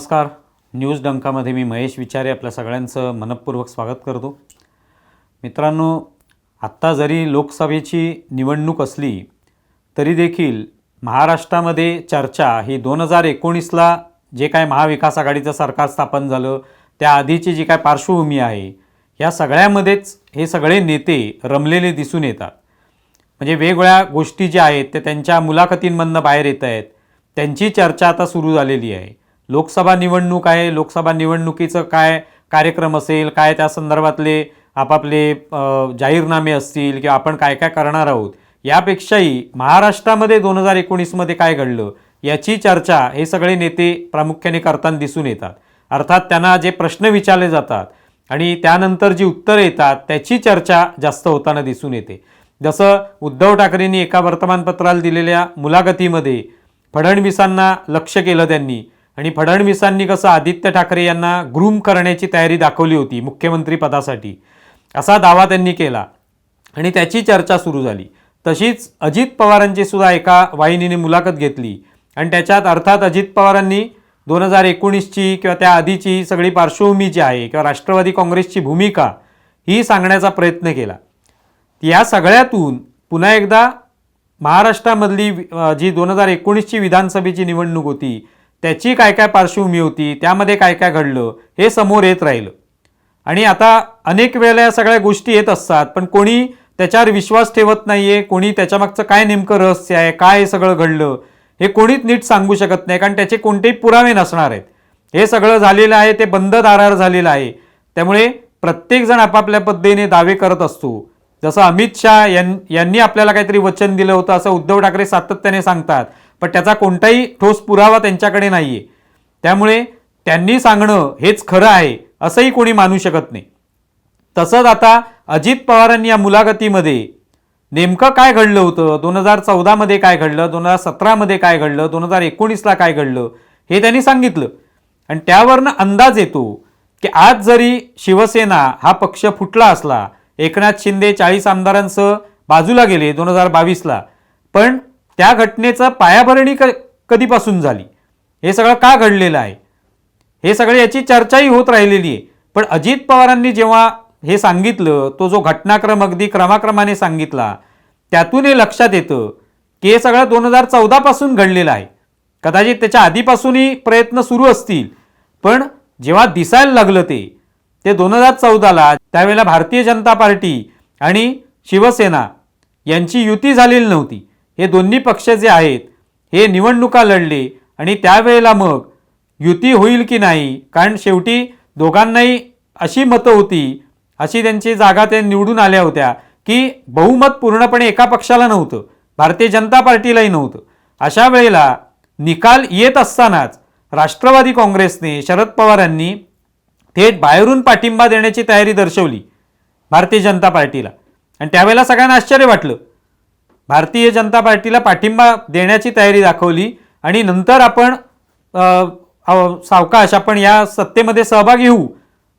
नमस्कार. न्यूज डंकामध्ये मी महेश विचारे आपल्या सगळ्यांचं मनपूर्वक स्वागत करतो. मित्रांनो आत्ता जरी लोकसभेची निवडणूक असली तरी देखील महाराष्ट्रामध्ये चर्चा ही दोन हजार एकोणीसला जे काय महाविकास आघाडीचं सरकार स्थापन झालं त्या आधीची जी काय पार्श्वभूमी आहे या सगळ्यामध्येच हे सगळे नेते रमलेले दिसून येतात. म्हणजे वेगवेगळ्या गोष्टी ज्या आहेत त्या त्यांच्या मुलाखतींमधनं बाहेर येत आहेत. त्यांची चर्चा आता सुरू झालेली आहे. लोकसभा निवडणूक आहे. लोकसभा निवडणुकीचं काय कार्यक्रम असेल काय त्या संदर्भातले आपापले जाहीरनामे असतील किंवा आपण काय काय करणार आहोत यापेक्षाही महाराष्ट्रामध्ये दोन हजार एकोणीसमध्ये काय घडलं याची चर्चा हे सगळे नेते प्रामुख्याने करताना दिसून येतात. अर्थात त्यांना जे प्रश्न विचारले जातात आणि त्यानंतर जी उत्तरं येतात त्याची चर्चा जास्त होताना दिसून येते. जसं उद्धव ठाकरेंनी एका वर्तमानपत्राला दिलेल्या मुलाखतीमध्ये फडणवीसांना लक्ष केलं त्यांनी आणि फडणवीसांनी कसं आदित्य ठाकरे यांना ग्रूम करण्याची तयारी दाखवली होती मुख्यमंत्री पदासाठी असा दावा त्यांनी केला. आणि त्याची चर्चा सुरू झाली. तशीच अजित पवारांची सुद्धा एका वाहिनीने मुलाखत घेतली. आणि त्याच्यात अर्थात अजित पवारांनी दोन हजार एकोणीसची किंवा त्या आधीची सगळी पार्श्वभूमी जी आहे किंवा राष्ट्रवादी काँग्रेसची भूमिका ही सांगण्याचा प्रयत्न केला. या सगळ्यातून पुन्हा एकदा महाराष्ट्रामधली जी दोन हजार एकोणीसची विधानसभेची निवडणूक होती त्याची काय काय पार्श्वभूमी होती त्यामध्ये काय काय घडलं हे समोर येत राहिलं. आणि आता अनेक वेळेला या सगळ्या गोष्टी येत असतात पण कोणी त्याच्यावर विश्वास ठेवत नाहीये कोणी त्याच्यामागचं काय नेमकं रहस्य आहे काय हे सगळं घडलं हे कोणीच नीट सांगू शकत नाही कारण त्याचे कोणतेही पुरावे नसणार आहेत. हे सगळं झालेलं आहे ते बंद दारावर झालेलं आहे. त्यामुळे प्रत्येकजण आपापल्या पद्धतीने दावे करत असतो. जसं अमित शहा यां यांनी आपल्याला काहीतरी वचन दिलं होतं असं उद्धव ठाकरे सातत्याने सांगतात. पण त्याचा कोणताही ठोस पुरावा त्यांच्याकडे नाही आहे त्यामुळे त्यांनी सांगणं हेच खरं आहे असंही कोणी मानू शकत नाही. तसंच आता अजित पवारांनी या मुलाखतीमध्ये नेमकं काय घडलं होतं? दोन हजार चौदामध्ये काय घडलं? दोन हजार सतरामध्ये काय घडलं? दोन हजार एकोणीसला काय घडलं? हे त्यांनी सांगितलं. आणि त्यावरनं अंदाज येतो की आज जरी शिवसेना हा पक्ष फुटला असला एकनाथ शिंदे चाळीस आमदारांसह बाजूला गेले दोन हजार बावीसला पण त्या घटनेचं पायाभरणी क कधीपासून झाली? हे सगळं का घडलेलं आहे? हे सगळे याची चर्चाही होत राहिलेली आहे. पण अजित पवारांनी जेव्हा हे सांगितलं तो जो घटनाक्रम अगदी क्रमाक्रमाने सांगितला त्यातून हे लक्षात येतं की हे सगळं दोन हजार चौदापासून घडलेलं आहे. कदाचित त्याच्या आधीपासूनही प्रयत्न सुरू असतील. पण जेव्हा दिसायला लागलं ते ते दोन हजार चौदाला त्यावेळेला भारतीय जनता पार्टी आणि शिवसेना यांची युती झालेली नव्हती. हे दोन्ही पक्ष जे आहेत हे निवडणुका लढले आणि त्यावेळेला मग युती होईल की नाही? कारण शेवटी दोघांनाही अशी मतं होती अशी त्यांची जागा ते निवडून आल्या होत्या की बहुमत पूर्णपणे एका पक्षाला नव्हतं भारतीय जनता पार्टीलाही नव्हतं. अशा वेळेला निकाल येत असतानाच राष्ट्रवादी काँग्रेसने शरद पवारांनी थेट बाहेरून पाठिंबा देण्याची तयारी दर्शवली भारतीय जनता पार्टीला. आणि त्यावेळेला सगळ्यांना आश्चर्य वाटलं. भारतीय जनता पार्टीला पाठिंबा देण्याची तयारी दाखवली आणि नंतर आपण सावकाश आपण या सत्तेमध्ये सहभागी होऊ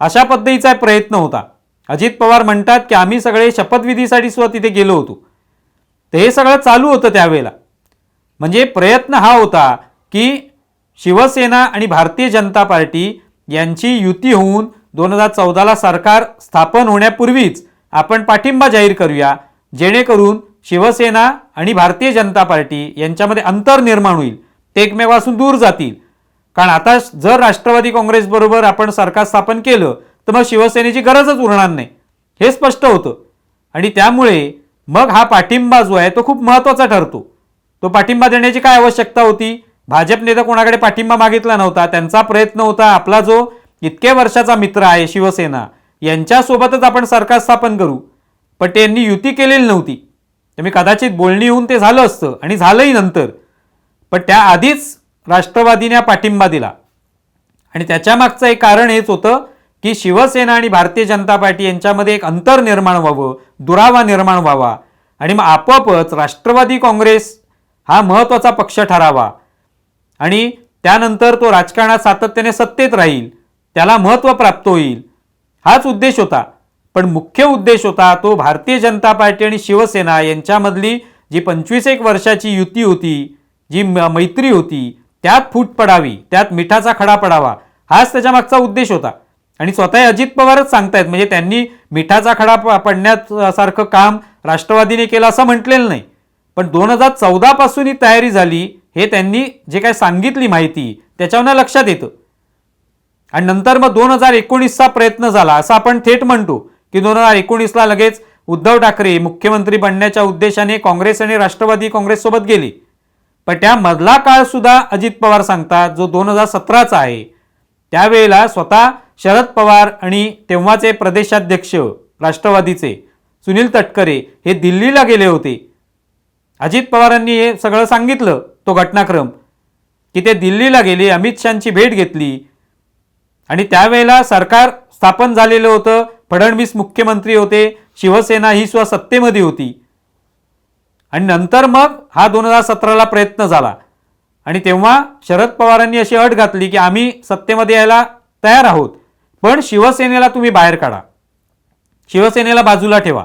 अशा पद्धतीचा प्रयत्न होता. अजित पवार म्हणतात की आम्ही सगळे शपथविधीसाठी सुद्धा तिथे गेलो होतो. तर हे सगळं चालू होतं त्यावेळेला. म्हणजे प्रयत्न हा होता की शिवसेना आणि भारतीय जनता पार्टी यांची युती होऊन दोन हजार चौदाला सरकार स्थापन होण्यापूर्वीच आपण पाठिंबा जाहीर करूया जेणेकरून शिवसेना आणि भारतीय जनता पार्टी यांच्यामध्ये अंतर निर्माण होईल. ते एकमेकापासून दूर जातील. कारण आता जर राष्ट्रवादी काँग्रेसबरोबर आपण सरकार स्थापन केलं तर मग शिवसेनेची गरजच उरणार नाही. हे स्पष्ट होतं. आणि त्यामुळे मग हा पाठिंबा जो आहे तो खूप महत्त्वाचा ठरतो. तो पाठिंबा देण्याची काय आवश्यकता होती? भाजप नेता कोणाकडे पाठिंबा मागितला नव्हता? त्यांचा प्रयत्न होता आपला जो इतके वर्षाचा मित्र आहे शिवसेना यांच्यासोबतच आपण सरकार स्थापन करू. पण त्यांनी युती केलेली नव्हती. त्यामुळे कदाचित बोलणी होऊन ते झालं असतं आणि झालंही नंतर. पण त्याआधीच राष्ट्रवादीने पाठिंबा दिला. आणि त्याच्यामागचं एक कारण हेच होतं की शिवसेना आणि भारतीय जनता पार्टी यांच्यामध्ये एक अंतर निर्माण व्हावं दुरावा निर्माण व्हावा. आणि मग आपोआपच राष्ट्रवादी काँग्रेस हा महत्त्वाचा पक्ष ठरावा. आणि त्यानंतर तो राजकारणात सातत्याने सत्तेत राहील त्याला महत्त्व प्राप्त होईल. हाच उद्देश होता. पण मुख्य उद्देश होता तो भारतीय जनता पार्टी आणि शिवसेना यांच्यामधली जी पंचवीस एक वर्षाची युती होती जी म- मैत्री होती त्यात फूट पडावी त्यात मिठाचा खडा पडावा हाच त्याच्या मागचा उद्देश होता. आणि स्वतः अजित पवारच सांगतायत म्हणजे त्यांनी मिठाचा खडा प- पडण्यासारखं काम राष्ट्रवादीने केलं असं म्हटलेलं नाही. पण दोन हजार चौदापासून ही तयारी झाली हे त्यांनी जे काय सांगितली माहिती त्याच्यावर लक्षात येतं. आणि नंतर मग दोन हजार एकोणीसचा प्रयत्न झाला असं आपण थेट म्हणतो. की दोन हजार एकोणीसला लगेच उद्धव ठाकरे मुख्यमंत्री बनण्याच्या उद्देशाने काँग्रेस आणि राष्ट्रवादी काँग्रेससोबत गेली. पण त्या मधला काळ सुद्धा अजित पवार सांगतात जो दोन हजार सतराचा आहे. त्यावेळेला स्वतः शरद पवार आणि तेव्हाचे प्रदेशाध्यक्ष राष्ट्रवादीचे सुनील तटकरे हे दिल्लीला गेले होते. अजित पवारांनी हे सगळं सांगितलं तो घटनाक्रम की ते दिल्लीला गेले अमित शहाची भेट घेतली. आणि त्यावेळेला सरकार स्थापन झालेलं होतं फडणवीस मुख्यमंत्री होते शिवसेना ही सुद्धा सत्तेमध्ये होती. आणि नंतर मग हा दोन हजार सतराला प्रयत्न झाला. आणि तेव्हा शरद पवारांनी अशी अट घातली की आम्ही सत्तेमध्ये यायला तयार आहोत पण शिवसेनेला तुम्ही बाहेर काढा. शिवसेनेला बाजूला ठेवा.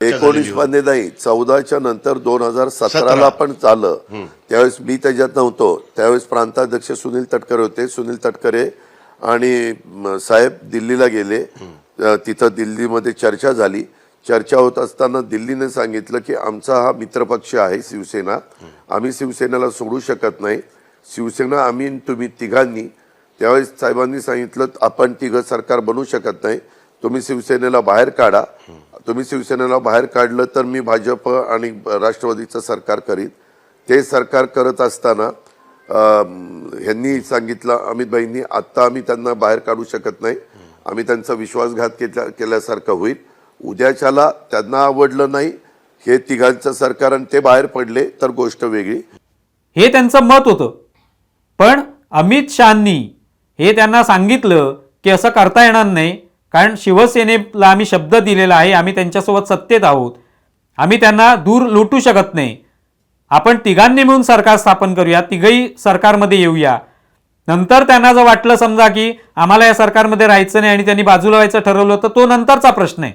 एकोणीसमध्ये नाही चौदाच्या नंतर दोन हजार सतराला पण चाललं. त्यावेळेस मी त्याच्यात नव्हतो. त्यावेळेस प्रांताध्यक्ष सुनील तटकरे होते. सुनील तटकरे आणि साहेब दिल्लीला गेले. तिथं दिल्लीमध्ये चर्चा झाली. चर्चा होत असताना दिल्लीने सांगितलं की आमचा हा मित्रपक्ष आहे शिवसेना. आम्ही शिवसेनेला सोडू शकत नाही. शिवसेना आम्ही तुम्ही तिघांनी. त्यावेळेस साहेबांनी सांगितलं आपण तिघं सरकार बनू शकत नाही. तुम्ही शिवसेनेला बाहेर काढा. तुम्ही शिवसेनेला बाहेर काढलं तर मी भाजप आणि राष्ट्रवादीचं सरकार करीन. ते सरकार करत असताना ह्यांनी सांगितलं अमितबाईंनी आत्ता आम्ही त्यांना बाहेर काढू शकत नाही. आम्ही त्यांचा विश्वासघात केल्या केल्यासारखं होईल. उद्याच्याला त्यांना आवडलं नाही हे तिघांचं सरकार आणि ते बाहेर पडले तर गोष्ट वेगळी. हे त्यांचं मत होतं. पण अमित शहानी हे त्यांना सांगितलं की असं करता येणार नाही कारण शिवसेनेला आम्ही शब्द दिलेला आहे आम्ही त्यांच्यासोबत सत्तेत आहोत. आम्ही त्यांना दूर लोटू शकत नाही. आपण तिघांनी मिळून सरकार स्थापन करूया तिघही सरकारमध्ये येऊया. नंतर त्यांना जर वाटलं समजा की आम्हाला या सरकारमध्ये राहायचं नाही आणि त्यांनी बाजूला व्हायचं ठरवलं तर तो नंतरचा प्रश्न आहे.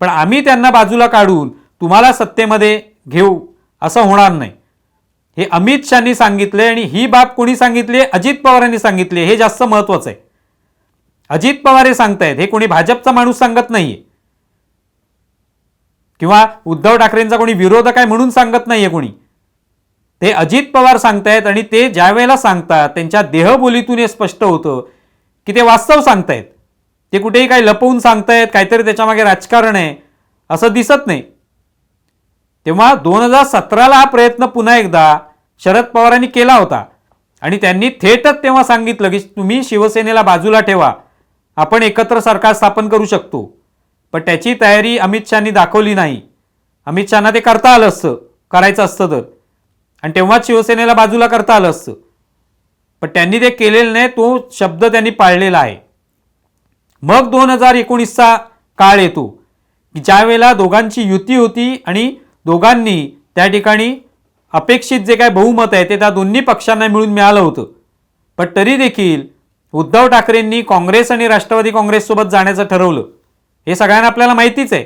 पण आम्ही त्यांना बाजूला काढून तुम्हाला सत्तेमध्ये घेऊ असं होणार नाही. हे अमित शहानी सांगितले आणि ही बाब कोणी सांगितली अजित पवारांनी सांगितले हे जास्त महत्वाचं आहे. अजित पवार हे सांगतायत हे कोणी भाजपचा माणूस सांगत नाहीये. किंवा उद्धव ठाकरेंचा कोणी विरोधक आहे म्हणून सांगत नाहीये कोणी. ते अजित पवार सांगतायत आणि ते ज्या वेळेला सांगतात त्यांच्या देहबोलीतून हे स्पष्ट होतं की ते वास्तव सांगतायत. ते कुठेही काही लपवून सांगतायत काहीतरी त्याच्यामागे राजकारण आहे असं दिसत नाही. तेव्हा दोन हजार सतराला हा प्रयत्न पुन्हा एकदा शरद पवारांनी केला होता. आणि त्यांनी थेटच तेव्हा सांगितलं की तुम्ही शिवसेनेला बाजूला ठेवा आपण एकत्र सरकार स्थापन करू शकतो. पण त्याची तयारी अमित शहानी दाखवली नाही. अमित शहाना ते करता आलं असतं करायचं असतं तर. आणि तेव्हाच शिवसेनेला बाजूला करता आलं असतं. पण त्यांनी ते केलेलं नाही तो शब्द त्यांनी पाळलेला आहे. मग दोन हजार एकोणीसचा काळ येतो की ज्यावेळेला दोघांची युती होती आणि दोघांनी त्या ठिकाणी अपेक्षित जे काय बहुमत आहे ते त्या दोन्ही पक्षांना मिळून मिळालं होतं. पण तरी देखील उद्धव ठाकरेंनी काँग्रेस आणि राष्ट्रवादी काँग्रेससोबत जाण्याचं ठरवलं. हे सगळ्यांना आपल्याला माहितीच आहे.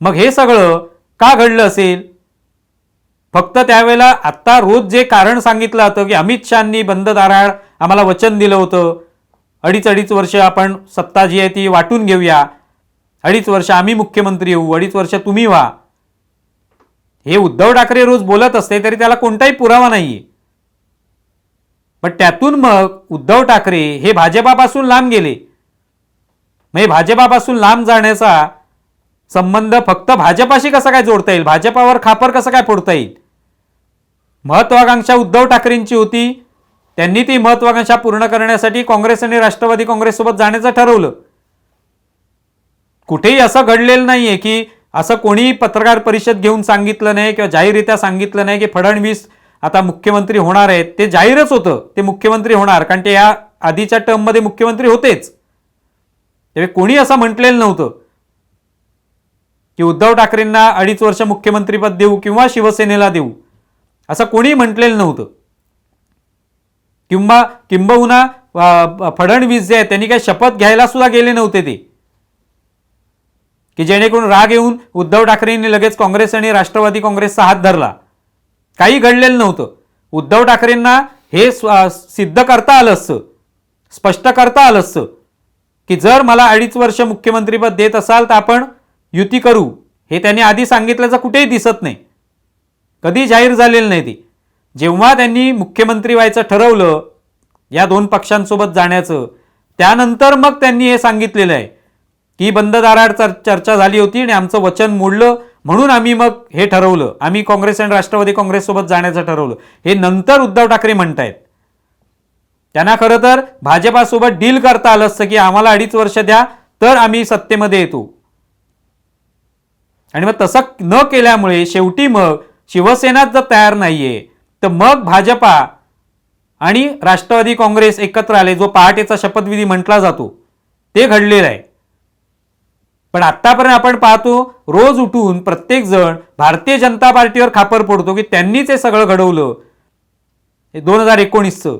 मग हे सगळं का घडलं असेल? फक्त त्यावेळेला आत्ता रोज जे कारण सांगितलं होतं की अमित शहानी बंद दाराळ आम्हाला वचन दिलं होतं अडीच अडीच वर्ष आपण सत्ता जी आहे ती वाटून घेऊया. अडीच वर्ष आम्ही मुख्यमंत्री होऊ अडीच वर्ष तुम्ही व्हा. हे उद्धव ठाकरे रोज बोलत असते तरी त्याला कोणताही पुरावा नाहीये. पण त्यातून मग उद्धव ठाकरे हे भाजपापासून लांब गेले. म्हणजे भाजपापासून लांब जाण्याचा संबंध फक्त भाजपाशी कसा काय जोडता येईल? भाजपावर खापर कसं काय फोडता येईल? महत्वाकांक्षा उद्धव ठाकरेंची होती त्यांनी ती महत्वाकांक्षा पूर्ण करण्यासाठी काँग्रेस आणि राष्ट्रवादी काँग्रेससोबत जाण्याचं ठरवलं. कुठेही असं घडलेलं नाहीये की असं कोणीही पत्रकार परिषद घेऊन सांगितलं नाही किंवा जाहीररित्या सांगितलं नाही की फडणवीस आता मुख्यमंत्री होणार आहेत. ते जाहीरच होतं. ते मुख्यमंत्री होणार कारण ते या आधीच्या टर्ममध्ये मुख्यमंत्री होतेच. त्यावेळी कोणी असं म्हटलेलं नव्हतं. की उद्धव ठाकरेंना अडीच वर्ष मुख्यमंत्रीपद देऊ किंवा शिवसेनेला देऊ. असं कोणी म्हटलेलं नव्हतं. किंवा किंबहुना फडणवीस जे आहेत त्यांनी काही शपथ घ्यायला सुद्धा गेले नव्हते ते. की जेणेकरून राग येऊन उद्धव ठाकरेंनी लगेच काँग्रेस आणि राष्ट्रवादी काँग्रेसचा हात धरला. काही घडलेलं नव्हतं. उद्धव ठाकरेंना हे सिद्ध करता आलं असतं. स्पष्ट करता आलं असतं. की जर मला अडीच वर्ष मुख्यमंत्रीपद देत असाल तर आपण युती करू. हे त्यांनी आधी सांगितल्याचं कुठेही दिसत नाही. कधी जाहीर झालेलं नाही ती. जेव्हा त्यांनी मुख्यमंत्री व्हायचं ठरवलं या दोन पक्षांसोबत जाण्याचं त्यानंतर मग त्यांनी हे सांगितलेलं आहे की बंद दाराड चर्चा झाली होती आणि आमचं वचन मोडलं म्हणून आम्ही मग हे ठरवलं. आम्ही काँग्रेस आणि राष्ट्रवादी काँग्रेससोबत जाण्याचं ठरवलं. हे नंतर उद्धव ठाकरे म्हणतायत. त्यांना खरं तर भाजपासोबत डील करता आलं असतं की आम्हाला अडीच वर्ष द्या तर आम्ही सत्तेमध्ये येतो. आणि मग तसं न केल्यामुळे शेवटी मग शिवसेनाच जर तयार नाहीये. तर मग भाजपा आणि राष्ट्रवादी काँग्रेस एकत्र आले जो पहाटेचा शपथविधी म्हटला जातो ते घडलेलं आहे. पण आत्तापर्यंत आपण पाहतो रोज उठून प्रत्येकजण भारतीय जनता पार्टीवर खापर पडतो की त्यांनीच हे सगळं घडवलं. हे दोन हजार एकोणीसचं.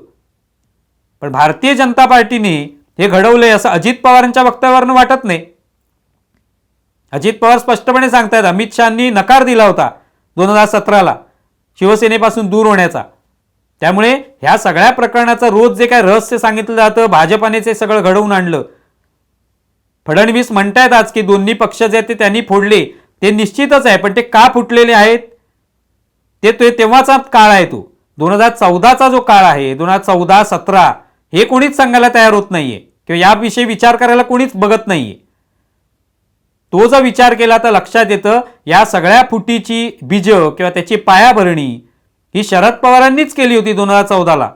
पण भारतीय जनता पार्टीने हे घडवलंय असं अजित पवारांच्या वक्तव्यावरनं वाटत नाही. अजित पवार स्पष्टपणे सांगतायत अमित शहानी नकार दिला होता. दोन हजार सतराला शिवसेनेपासून दूर होण्याचा. त्यामुळे ह्या सगळ्या प्रकरणाचं रोज जे काय रहस्य सांगितलं जातं भाजपाने ते सगळं घडवून आणलं. फडणवीस म्हणतायत आज की दोन्ही पक्ष जे ते त्यांनी फोडले. ते निश्चितच आहे पण ते का फुटलेले आहेत? ते ते तेव्हाचा काळ आहे तो. दोन हजार चौदाचा जो काळ आहे दोन हजार चौदा सतरा हे कोणीच सांगायला तयार होत नाहीये. किंवा याविषयी विचार करायला कोणीच बघत नाहीये. तो जर विचार केला तर लक्षात येतं या सगळ्या फुटीची बीज किंवा त्याची पायाभरणी ही शरद पवारांनीच केली होती दोन हजार चौदाला.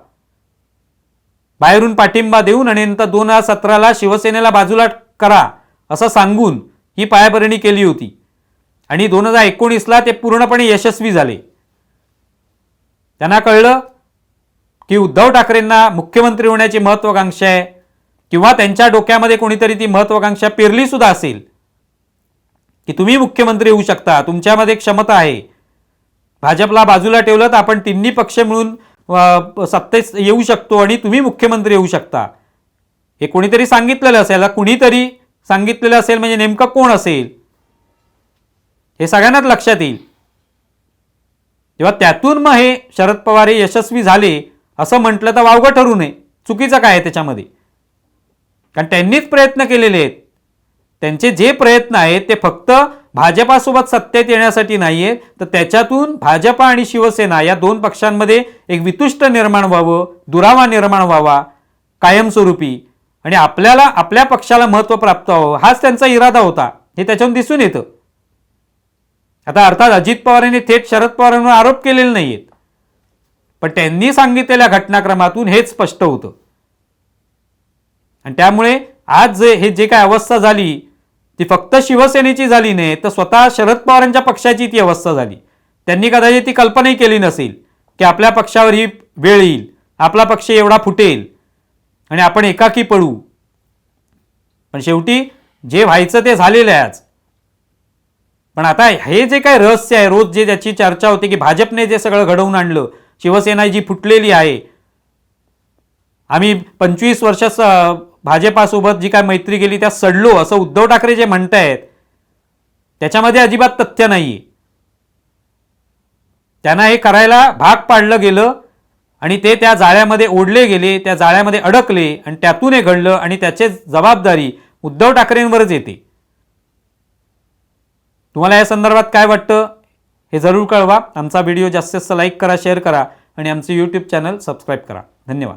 बाहेरून पाठिंबा देऊन आणि नंतर दोन हजार सतराला शिवसेनेला बाजूला करा असं सांगून ही पायाभरणी केली होती. आणि दोन हजार एकोणीसला ते पूर्णपणे यशस्वी झाले. त्यांना कळलं की उद्धव ठाकरेंना मुख्यमंत्री होण्याची महत्वाकांक्षा आहे किंवा त्यांच्या डोक्यामध्ये कोणीतरी ती महत्वाकांक्षा पेरली सुद्धा असेल. की तुम्ही मुख्यमंत्री होऊ शकता तुमच्यामध्ये क्षमता आहे. भाजपला बाजूला ठेवलं तर आपण तिन्ही पक्ष मिळून सत्तेत येऊ शकतो आणि तुम्ही मुख्यमंत्री होऊ शकता. हे कोणीतरी सांगितलेलं असेल कुणीतरी सांगितलेलं असेल म्हणजे नेमकं कोण असेल? हे सगळ्यांनाच लक्षात येईल. तेव्हा त्यातून मग हे शरद पवार हे यशस्वी झाले असं म्हटलं तर वावगं ठरू नये. चुकीचं काय आहे त्याच्यामध्ये? कारण त्यांनीच प्रयत्न केलेले आहेत. त्यांचे जे प्रयत्न आहेत ते फक्त भाजपासोबत सत्तेत येण्यासाठी नाही आहे तर त्याच्यातून भाजपा आणि शिवसेना या दोन पक्षांमध्ये एक वितुष्ट निर्माण व्हावं दुरावा निर्माण व्हावा कायमस्वरूपी. आणि आपल्याला आपल्या पक्षाला महत्त्व प्राप्त व्हावं हाच त्यांचा इरादा होता. हे त्याच्यातून दिसून येतं. आता अर्थात अजित पवारांनी थेट शरद पवारांवर आरोप केलेले नाहीयेत. पण त्यांनी सांगितलेल्या घटनाक्रमातून हेच स्पष्ट होतं. आणि त्यामुळे आज जे हे जे काय अवस्था झाली ती फक्त शिवसेनेची झाली नाही तर स्वतः शरद पवारांच्या पक्षाची ती अवस्था झाली. त्यांनी कदाचित ती कल्पनाही केली नसेल की आपल्या पक्षावर ही वेळ येईल आपला पक्ष एवढा फुटेल आणि आपण एकाकी पडू. पण शेवटी जे व्हायचं ते झालेलं आहे आज. पण आता हे जे काय रहस्य आहे रोज जे त्याची चर्चा होते की भाजपने जे सगळं घडवून आणलं शिवसेना जी फुटलेली आहे आम्ही पंचवीस वर्ष भाजपासोबत जी काय मैत्री केली त्या सडलो असं उद्धव ठाकरे जे म्हणतायत त्याच्यामध्ये अजिबात तथ्य नाही. त्यांना हे करायला भाग पाडलं गेलं आणि ते त्या जाळ्यामध्ये ओढले गेले त्या जाळ्यामध्ये अडकले आणि त्यातून हे घडलं आणि त्याचे जबाबदारी उद्धव ठाकरेंवरच येते. तुम्हाला या संदर्भात काय वाटतं हे जरूर कळवा. आमचा व्हिडिओ जास्तीत जास्त लाईक करा शेअर करा आणि आमचे यूट्यूब चॅनल सबस्क्राईब करा. धन्यवाद.